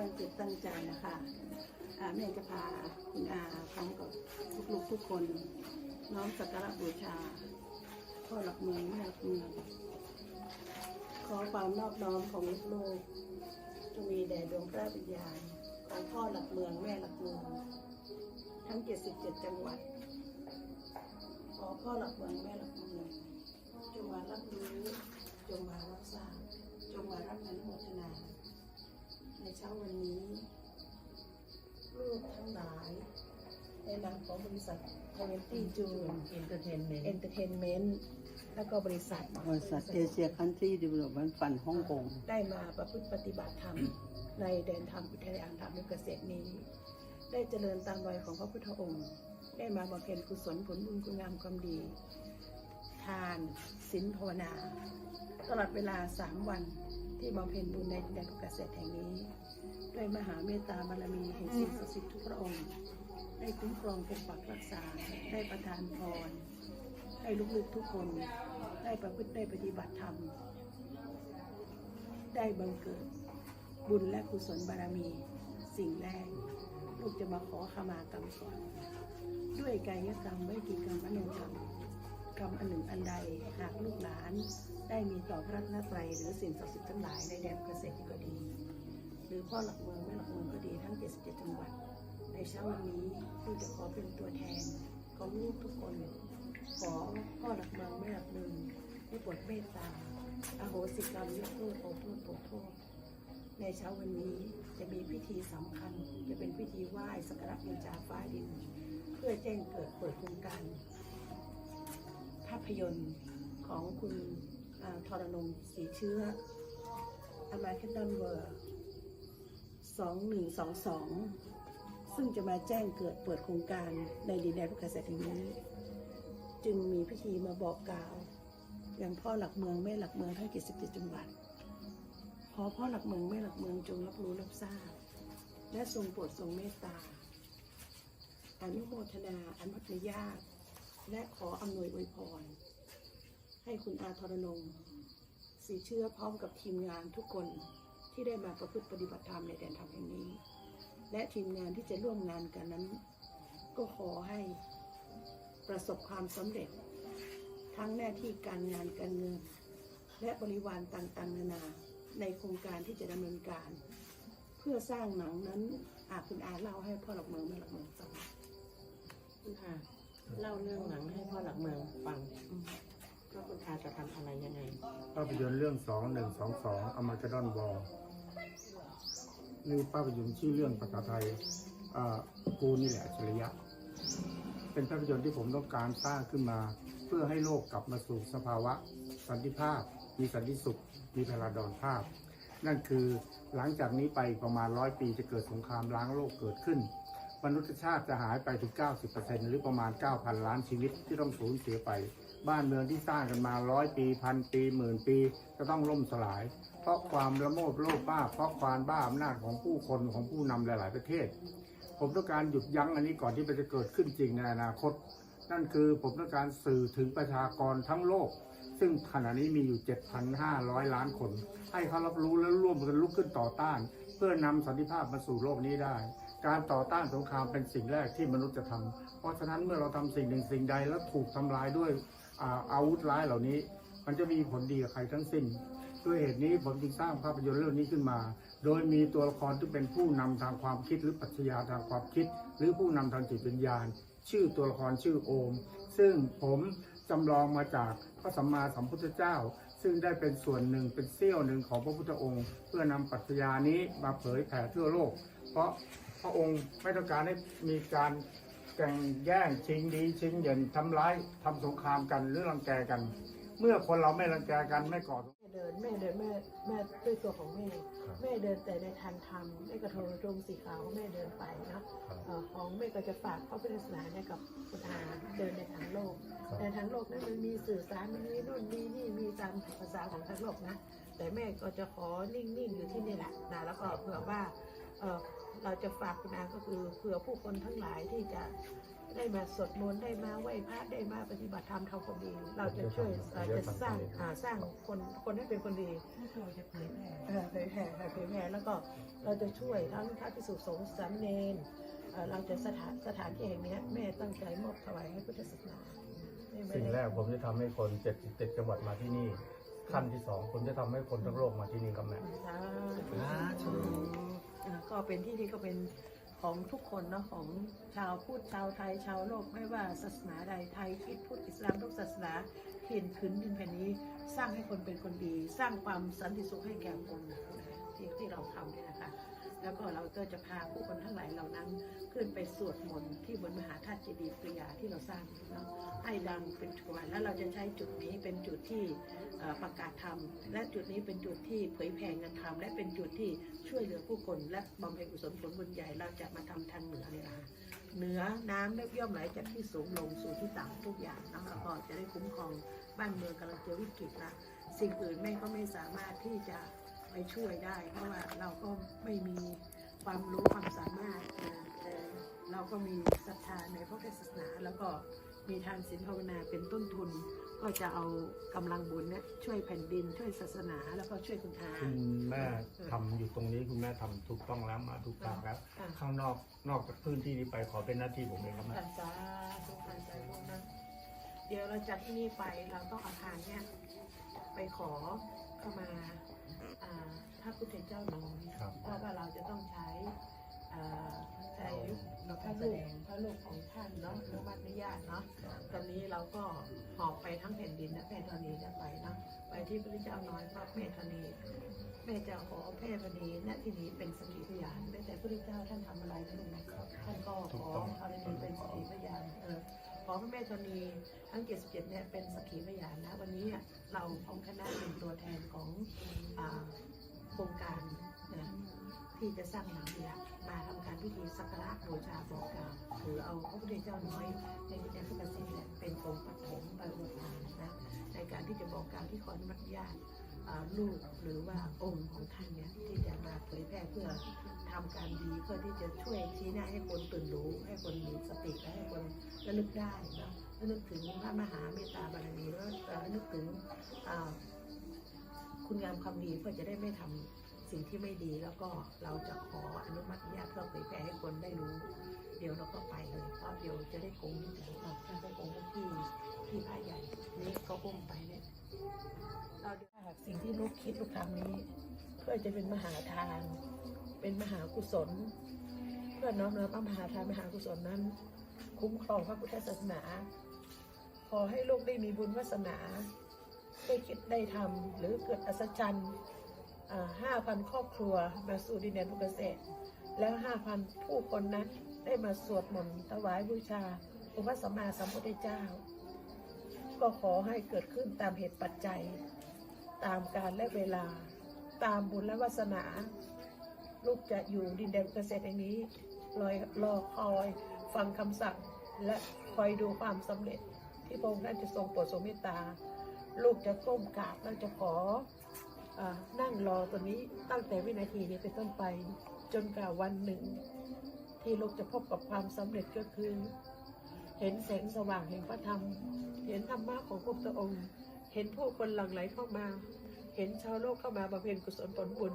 ตั้งจิตตั้งใจนะคะอาแม่จะพาคุณอาพร้อมกับลูกๆทุกคน น้อมสักการะบูชาพ่อหลักเมืองแม่หลักเมืองขอความนอบน้อมของลูกๆจงมีแด่ดวงพระวิญญาณของพ่อหลักเมืองแม่หลักเมืองทั้ง 77 จังหวัด ขอพ่อหลักเมืองแม่หลักเมืองจงมารับรู้จงมารับทราบจงมารับอนุโมทนา ในเช้าวันนี้ลูกทั้งหลาย ในนามของบริษัททเวนตี้จูนเอนเตอร์เทนเมนเอนต์เตอร์เทนเมนต์แล้วก็บริษัทบริษัทเอเชียคันทรีดีเวล็อปเมนต์ฟันฮ่องกงได้มาประพฤติปฏิบัติธรรม ในแดนธรรมวิทยาธรรมในเกษตรนี้ ได้เจริญตามรอยของพระพุทธองค์ ได้มาบำเพ็ญกุศลผลบุญคุณงามความดี ทานศีลภาวนา ตลอดเวลาสามวันที่บำเพ็ญบุญในแดนเกษตรแห่งนี้ ด้วยมหาเมตตาบารมีแห่งสิ่งศักดิ์สิทธิ์ทุกพระองค์ ได้คุ้มครองปกปักรักษาได้ประทานพรให้ลูกๆทุกคน ได้ประพฤติได้ปฏิบัติธรรม ได้บังเกิดบุญและกุศลบารมีสิ่งแรก ลูกจะมาขอขมากรรมก่อน ด้วยกายกรรมวิจีกรรมอนุกรรม รรมอันหนึ่งอันใด หากลูกหลานได้มีต่อพระรัตนตรัยหรือสิ่งศักดิ์สิทธิ์ทั้งหลายในแดนเกษตรก็ดี หรือพ่อหลักเมืองแม่หลักเมืองก็ดีทั้ง 77 จังหวัด ในเช้าวันนี้ลูกจะขอเป็นตัวแทนของลูกทุกคน ขอพ่อหลักเมืองแม่หลักเมืองได้โปรดเมตตาอโหสิกรรมยกโทษโอโทษโปรดโทษในเช้าวันนี้จะมีพิธีสำคัญ จะเป็นพิธีไหว้สักการะบูชาฟ้าดิน เพื่อแจ้งเกิดเปิดโครงการ ภาพยนตร์ของคุณทรนงสีเชื้ออมาเคนดอนเวอร์สองหนึ่งสองสองซึ่งจะมาแจ้งเกิดเปิดโครงการในดินแดนพระกษัตริย์แห่งนี้ จึงมีพิธีมาบอกกล่าวอย่างพ่อหลักเมืองแม่หลักเมืองทั้ง77จังหวัดขอพ่อหลักเมืองแม่หลักเมืองจงรับรู้รับทราบ และทรงโปรดทรงเมตตาอนุโมทนาอนุญาต และขออำนวยอวยพร ให้คุณอาทรนงสีเชื่อพร้อมกับทีมงานทุกคนที่ได้มาประพฤติปฏิบัติธรรมในแดนธรรมแห่งนี้ และทีมงานที่จะร่วมงานกันนั้น ก็ขอให้ประสบความสำเร็จ ทั้งหน้าที่การงานการเงิน และบริวารต่างๆนานาในโครงการที่จะดำเนินการ เพื่อสร้างหนังนั้นอาคุณอาเล่าให้พ่อหลักเมืองแม่หลักเมืองฟังคุณอา เล่าเรื่องหนังให้พ่อหลักเมืองฟังว่าคุณอาจะทำอะไรยังไง ภาพยนตร์เรื่องสองหนึ่งสองสองอมาเกดอนวอลนี่ภาพยนตร์ชื่อเรื่องภาษาไทยอ่ากูนี่แหละอัจฉริยะ เป็นภาพยนตร์ที่ผมต้องการสร้างขึ้นมา เพื่อให้โลกกลับมาสู่สภาวะ สันติภาพ มีสันติสุข มีพลาดอนภาพ นั่นคือหลังจากนี้ไปประมาณร้อยปีจะเกิดสงครามล้างโลกเกิดขึ้น มนุษยชาติจะหายไปถึง 90%หรือประมาณ 9,000 ล้านชีวิตที่ต้องสูญเสียไป บ้านเมืองที่สร้างกันมาร้อยปีพันปีหมื่นปี จะต้องล่มสลาย เพราะความละโมบโลภบ้า เพราะความบ้าอำนาจของผู้คนของผู้นำหลาย ๆ ประเทศ ผมต้องการหยุดยั้งอันนี้ก่อนที่มันจะเกิดขึ้นจริงในอนาคต นั่นคือผมต้องการสื่อถึงประชากรทั้งโลก ซึ่งขณะนี้มีอยู่ 7,500 ล้านคน ให้เขารับรู้และร่วมกันลุกขึ้นต่อต้าน เพื่อนำสันติภาพมาสู่โลกนี้ได้ การต่อต้านสงครามเป็นสิ่งแรกที่มนุษย์จะทำเพราะฉะนั้นเมื่อเราทำสิ่งหนึ่งสิ่งใดแล้วถูกทำลายด้วยอาอาวุธร้ายเหล่านี้ มันจะมีผลดีกับใครทั้งสิ้น ด้วยเหตุนี้ผมจึงสร้างภาพยนตร์เรื่องนี้ขึ้นมา โดยมีตัวละครที่เป็นผู้นำทางความคิดหรือปรัชญาทางความคิด หรือผู้นำทางจิตวิญญาณ ชื่อตัวละครชื่อโอม ซึ่งผมจำลองมาจากพระสัมมาสัมพุทธเจ้า ซึ่งได้เป็นส่วนหนึ่งเป็นเสี้ยวหนึ่งของพระพุทธองค์ เพื่อนำปรัชญานี้มาเผยแผ่ทั่วโลก เพราะ พระองค์ไม่ต้องการให้มีการแข่งแย่งชิงดีชิงเด่นทำร้ายทำสงครามกันหรือรังแกกัน เมื่อคนเราไม่รังแกกันไม่ก่อแม่เดินแม่เดินแม่แม่ด้วยตัวของแม่แม่เดินแต่ในทางธรรมแม่กระโทงตรงสีขาวของแม่เดินไปนะเอ่อของแม่ก็จะฝากพระพุทธศาสนาให้กับคุณอาเดินในทางโลกในทางโลกนั้นมันมีสื่อสารมันมีนู่นมีนี่มีตามภาษาของทางโลกนะแต่แม่ก็จะขอนิ่งๆอยู่ที่นี่แหละนะแล้วก็เผื่อว่าเอ่อ เราจะฝากคุณอาก็คือเผื่อผู้คนทั้งหลายที่จะได้มาสวดมนต์ได้มาไหว้พระได้มาปฏิบัติธรรมทำความดีเราจะช่วยเราจะสร้างอ่าสร้างคนคนให้เป็นคนดีเราจะเผยแผ่เอ่อเผยแผ่ค่ะเผยแผ่แล้วก็เราจะช่วยทั้งพระภิกษุสงฆ์สามเณรเอ่อเราจะสถานสถานที่แห่งเนี้ยแม่ตั้งใจมอบถวายให้พุทธศาสนาไม่ไม่สิ่งได้แรกผมจะทำให้คน77จังหวัดมาที่นี่ ขั้นที่สองผมจะทำให้คนทั้งโลกมาที่นี่ครับแม่ สาธุอ่า ก็เป็นที่นี่ก็เป็นของทุกคนเนาะของชาวพุทธชาวไทยชาวโลกไม่ว่าศาสนาใดไทยคิดพุทธอิสลามทุกศาสนาเห็นขึ้นดินแผ่นนี้ สร้างให้คนเป็นคนดี สร้างความสันติสุขให้แก่คนที่ที่เราทำเนี่ยนะคะ แล้วก็เราก็จะพาผู้คนทั้งหลายเหล่านั้น ขึ้นไปสวดมนต์ที่บนมหาธาตุเจดีย์ปริยาที่เราสร้างเนาะให้ดังเป็นจักรวาลแล้วเราจะใช้จุดนี้เป็นจุดที่ประกาศธรรม และจุดนี้เป็นจุดที่เผยแผ่เงินธรรมและเป็นจุดที่ช่วยเหลือผู้คนและบำเพ็ญกุศลผลบุญใหญ่เราจะมาทำทางเหนือเลยนะคะเหนือน้ำได้ย่อมไหลจากที่สูงลงสู่ที่ต่ำทุกอย่างนะแล้วก็จะได้คุ้มครองบ้านเมืองกำลังเจอวิกฤตนะสิ่งอื่นแม่ก็ไม่สามารถที่จะ ช่วยได้ เพราะว่าเราก็ไม่มีความรู้ความสามารถนะแต่เราก็มีศรัทธาในพระพุทธศาสนา แล้วก็มีทานศีลภาวนาเป็นต้นทุน ก็จะเอากำลังบุญเนี่ยช่วยแผ่นดินช่วยศาสนาแล้วก็ช่วยคุณอาคุณแม่ทำอยู่ตรงนี้คุณแม่ทำถูกต้องแล้วมาถูกทางแล้วอะข้างนอกนอกจากพื้นที่นี้ไปขอเป็นหน้าที่ผมเองครับแม่การสาธุการใจพวกนั้นเดี๋ยวเราจากที่นี่ไปเราต้องเอาทานเนี่ยไปขอเข้ามาอ่า พระพุทธเจ้าน้อยครับเพราะว่าเราจะต้องใช้อ่าใช้พระลูกพระลูกของท่านเนาะอนุมัติอนุญาตเนาะตอนนี้เราก็หอบไปทั้งแผ่นดินนะแม่ธรณีจะไปเนาะไปที่พระเจ้าน้อยเพราะแม่ธรณีแม่จะขอแม่ธรณีณที่นี้เป็นสกิพยานได้แต่พระเจ้าท่านทำอะไรนะลูกนะท่านก็ขอธรณีเป็นสกิพยานเออข อพระแม่ธรณีทั้ง 77 เนี่ยเป็นสักิพยานนะ วันนี้เราองคณะเป็นตัวแทนของโครงการนะที่จะสร้างหนังเนี่ยมาทำการพิธีสักการะบูชาบอกกล่าวคือเอาพระพุทธเจ้าน้อยในกิจการที่เกษตรเนี่ยเป็นองค์ปฐมไปอวดทานนะในการที่จะบอกกล่าวที่ขออนุญาต ลูกหรือว่าองค์ของท่านเนี่ยที่จะมาเผยแพร่เพื่อทำการดีเพื่อที่จะช่วยชี้แนะให้คนตื่นรู้ ให้คนมีสติและให้คนระลึกได้นะระลึกถึงพระมหาเมตตาบารมีแล้วระลึกถึงคุณงามความดีเพื่อจะได้ไม่ทำสิ่งที่ไม่ดีแล้วก็เราจะขออนุมัติญาตเพื่อเผยแพร่ให้คนได้รู้ เดี๋ยวเราก็ไปเลยเพราะเดี๋ยวจะได้โกงที่ไหนต่อถ้าได้โกงที่ที่ผ้าใหญ่นี่ก็อุ้มไปเนี่ยเรา สิ่งที่ลูกคิดลูกทำนี้ เพื่อจะเป็นมหาทาน เป็นมหากุศล เพื่อน้อมนำพระมหาทานมหากุศลนั้น คุ้มครองพระพุทธศาสนา ขอให้ลูกได้มีบุญวาสนาได้คิดได้ทำหรือเกิดอัศจรรย์ห้าพันครอบครัวมาสู่ดินแดนพุทธเกษตร แล้วห้าพันผู้คนนั้นได้มาสวดมนต์ถวายบูชาองค์พระสัมมาสัมพุทธเจ้า ก็ขอให้เกิดขึ้นตามเหตุปัจจัย ตามการและเวลา ตามบุญและวาสนา ลูกจะอยู่ดินแดนเกษตรแห่งนี้รอยรอคอยฟังคำสั่ง และคอยดูความสำเร็จ ที่พระองค์ท่านจะทรงโปรดทรงเมตตา ลูกจะก้มกราบแล้วจะขออนั่งรอตัวนี้ตั้งแต่วินาทีนี้เป็นต้นไป จนกว่าวันหนึ่ง ที่ลูกจะพบกับความสำเร็จก็คือ เห็นแสงสว่างแห่งพระธรรม เห็นธรรมะของพระองค์ เห็นผู้คนหลั่งไหลเข้ามา เห็นชาวโลกเข้ามาบำเพ็ญกุศลผลบุญ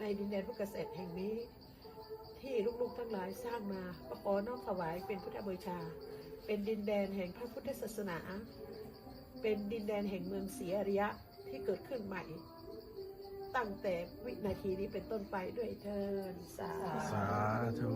ในดินแดนพุทธเกษตรแห่งนี้ ที่ลูกๆทั้งหลายสร้างมาก็ขอน้อมถวายเป็นพุทธบูชา เป็นดินแดนแห่งพระพุทธศาสนา เป็นดินแดนแห่งเมืองศรีอริยะที่เกิดขึ้นใหม่ ตั้งแต่วินาทีนี้เป็นต้นไปด้วยเทินสาธุ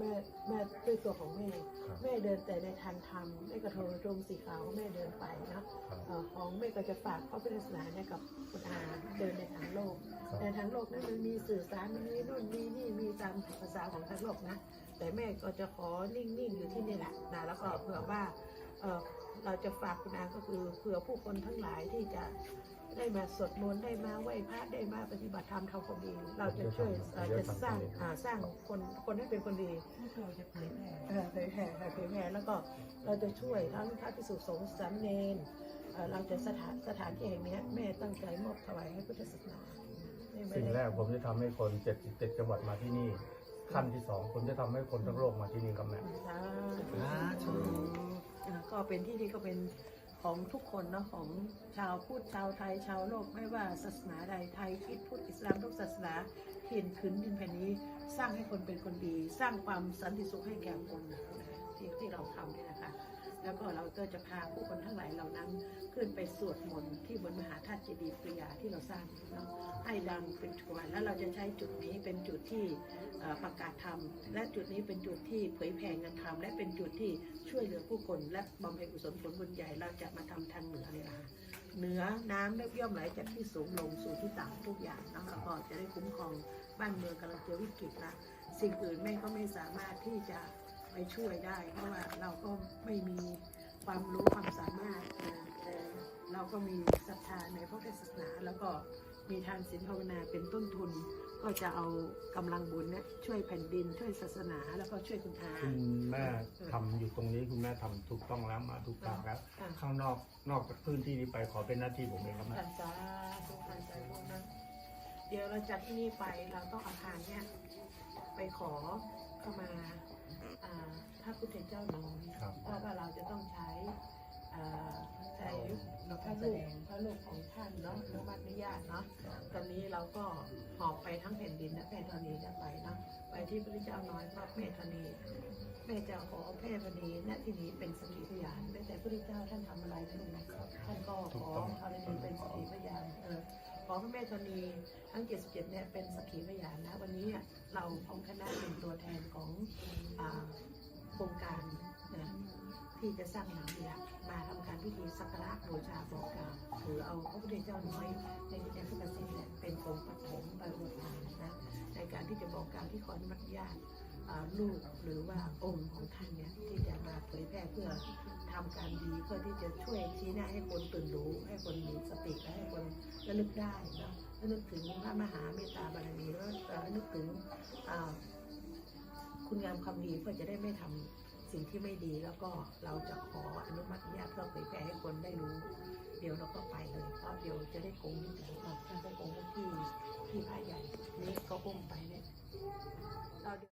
แม่เดินแม่แม่ด้วยตัวของแม่ ครับแม่เดินแต่ในทางธรรมแม่กระโทรตรงสีขาวแม่เดินไปนะครับ เอ่อของแม่ก็จะฝากพระพุทธศาสนาเนี่ยกับคุณอาเดินในทางโลก ครับในทางโลกนั้นมันมีสื่อสารมันมีนู่นมีนี่มีตามภาษาของทางโลกนะ แต่แม่ก็จะขอนิ่งๆอยู่ที่นี่แหละนะแล้วก็เผื่อว่าเอ่อ เราจะฝากคุณอาก็คือเผื่อผู้คนทั้งหลายที่จะได้มาสวดมนต์ได้มาไหว้พระได้มาปฏิบัติธรรมทำความดีเราจะช่วยเอ่อจะสร้างอ่าสร้างคนคนให้เป็นคนดีเราจะเผยแผ่เอ่อเผยแผ่ค่ะเผยแผ่แล้วก็เราจะช่วยทั้งพระพิสุสงฆ์สามเณรเอ่อเราจะสถานสถานที่แห่งเนี้ยแม่ตั้งใจมอบถวายให้พุทธศาสนาไม่ไม่สิ่งได้แรกผมจะทำให้คน77จังหวัดมาที่นี่ขั้นที่สองผมจะทำให้คนทั้งโลกมาที่นี่ครับแม่สาธุอ่า ก็เป็นที่ที่ก็เป็นของทุกคนเนาะของชาวพุทธชาวไทยชาวโลกไม่ว่าศาสนาใดไทยคิดพุทธอิสลามทุกศาสนาเห็นขึ้นดินแผ่นนี้ สร้างให้คนเป็นคนดี สร้างความสันติสุขให้แก่คนที่ที่เราทำเนี่ยนะคะ แล้วก็เราก็จะพาผู้คนทั้งหลายเหล่านั้น ขึ้นไปสวดมนต์ที่บนมหาธาตุเจดีย์ปริยาที่เราสร้างเนาะังเป็นถวนแล้วเราจะใช้จุดนี้เป็นจุดที่ประกาศธรรม และจุดนี้เป็นจุดที่เผยแผ่งานธรรมและเป็นจุดที่ช่วยเหลือผู้คน และบำเพ็ญกุศลผลบุญใหญ่เราจะมาทำทางเหนือเลยนะคะเหนือน้ำไม่ย่อมไหลจากที่สูงลงสู่ที่ต่ำทุกอย่างนาะแล้วก็จะได้คุ้มครองบ้านเมืองกำลังเจอวิกฤตละสิ่งอื่นแม่ก็ไม่สามารถที่จะไปช่วยได้ เพราะว่าเราก็ไม่มีความรู้ความสามารถแต่เราก็มีศรัทธาในพระพุทธศาสนาแล้วก็ มีทานศีลภาวนาเป็นต้นทุน ก็จะเอากำลังบุญเนี่ยช่วยแผ่นดินช่วยศาสนาแล้วก็ช่วยคุณอา คุณแม่ทำอยู่ตรงนี้คุณแม่ทำถูกต้องแล้วมาถูกทางแล้ว ค่ะ ข้างนอกนอกจากพื้นที่นี้ไปขอเป็นหน้าที่ผมเองครับแม่ทันจ้าทุกทันใจพวกนั้นเดี๋ยวเราจากที่นี่ไปเราต้องเอาพานเนี่ยไปขอเข้ามาอ่าพระพุทธเจ้าน้อยครับ เพราะว่าเราจะต้องใช้อ่าใช้ พระลูกพระลูกของท่านเนาะอนุมัติอนุญาตเนาะตอนนี้เราก็หอบไปทั้งแผ่นดินนะแม่ธรณีจะไปเนาะไปที่พระเจ้าน้อยพระแม่ธรณีแม่จะขอแม่ธรณีณที่นี้เป็นสกิพยานได้แต่พระเจ้าท่านทำอะไรท่านนะท่านก็ขอธรณีเป็นสกิพยานเออขอพระแม่ธรณีทั้ง 77 เนี่ยเป็นสกิพยานนะวันนี้เนี่ยเราของคณะเป็นตัวแทนของอ่าโครงการนะ ที่จะสร้างหนังเนี่ยมาทำการพิธีสักการะบูชาบอกกล่าวหรือเอาพระพุทธเจ้าน้อยในดินแดนพุทธศิลป์เนี่ยเป็นองค์ปฐมไปบวชทานนะในการที่จะบอกกล่าวที่ขออนุมัติญาตลูกหรือว่าองค์ของท่านเนี่ยที่จะมาเผยแพร่เพื่อทำการดีเพื่อที่จะช่วยชี้แนะให้คนตื่นรู้ ให้คนมีสติและให้คนระลึกได้นะระลึกถึงพระมหาเมตตาบารมีแล้วระลึกถึงคุณงามความดีเพื่อจะได้ไม่ทำ สิ่งที่ไม่ดีแล้วก็เราจะขออนุมัติญาติเพื่อเผยแพร่ให้คนได้รู้ เดี๋ยวเราก็ไปเลยเพราะเดี๋ยวจะได้โกงที่ไหนจะได้โกงที่ที่พระใหญ่นี่ก็าโกงไปเนี่ย